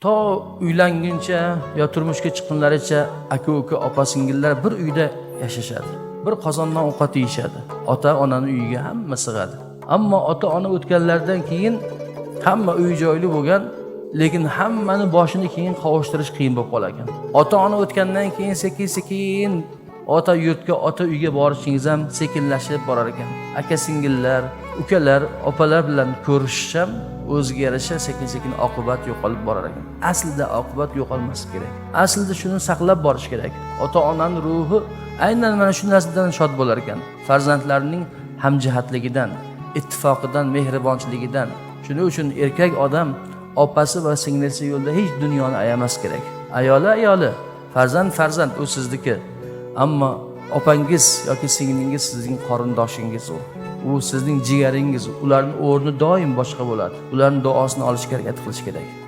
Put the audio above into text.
to uylanguncha yo turmushga chiqqunlaricha aka uka opa singillar bir uyda yashashadi. Bir qozondan ovqat yeyishadi. Ota onani uyiga hamma sig'adi. Ammo ota ona o'tganlaridan keyin hamma uy joyli bo'lgan lekin hammani boshini keyin qovushtirish qiyin bo'lib qolar ekan. Ota ona o'tgandan keyin sekin sekin ota yurtga ota uyga borishingiz ham sekinlashib borar ekan. Aka singillar ukalar opalar bilan ko'rishish ham o'ziga yarasha sekin sekin oqibat yo'qolib borar ekan. Aslida oqibat yo'qolmasligi kerak. Aslida shuni saqlab borish kerak. Ota onani ruhi aynan mana shu narsadan shod bo'lar ekan. Farzandlarining hamjihatligidan ittifoqidan mehribonchiligidan. Shuning uchun erkak odam opasi va singlisi yo'lida hech dunyoni ayamas kerak. Ayoli ayoli farzand farzand u sizniki. Ammo opangiz yoki singlingiz sizning qarindoshingiz u. u sizning jigaringiz ularni o'rni doim boshqa bo'ladi. Ularni duosini olishga harakat qilish kerak.